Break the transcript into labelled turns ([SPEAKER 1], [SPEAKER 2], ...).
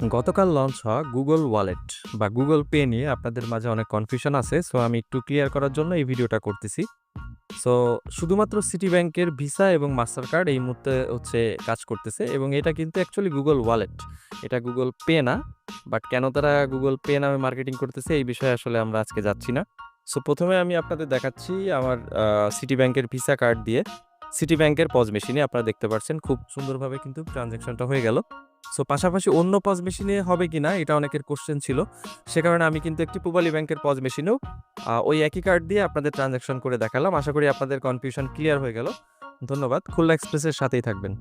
[SPEAKER 1] গতকাল লঞ্চ হওয়া Google wallet বা গুগল পে নিয়ে আপনাদের মাঝে অনেক কনফিউশন আছে সো আমি একটু ক্লিয়ার করার জন্য এই ভিডিওটা করতেছি। সো শুধুমাত্র সিটি ব্যাংকের ভিসা এবং মাস্টার কার্ড এই মুহূর্তে হচ্ছে কাজ করতেছে, এবং এটা কিন্তু অ্যাকচুয়ালি গুগল ওয়ালেট এটা গুগল পে না বাট কেন তারা গুগল পে নামে মার্কেটিং করতেছে এই বিষয়ে আসলে আমরা আজকে যাচ্ছি না। সো প্রথমে আমি আপনাদের দেখাচ্ছি আমার সিটি ব্যাংকের ভিসা কার্ড দিয়ে। সিটি ব্যাংকের পজ মেশিনে আপনারা দেখতে পাচ্ছেন খুব সুন্দরভাবে কিন্তু ট্রানজ্যাকশনটা হয়ে গেল। সো পাশাপাশি অন্য পজ মেশিনে হবে কিনা এটা অনেকের কোশ্চেন ছিল। সে কারণে আমি কিন্তু একটি পূবালী ব্যাংকের পজ মেশিনেও ওই একই কার্ড দিয়ে আপনাদের ট্রানজ্যাকশন করে দেখালাম। আশা করি আপনাদের কনফিউশন ক্লিয়ার হয়ে গেল। ধন্যবাদ। খুলনা এক্সপ্রেসের সাথেই থাকবেন।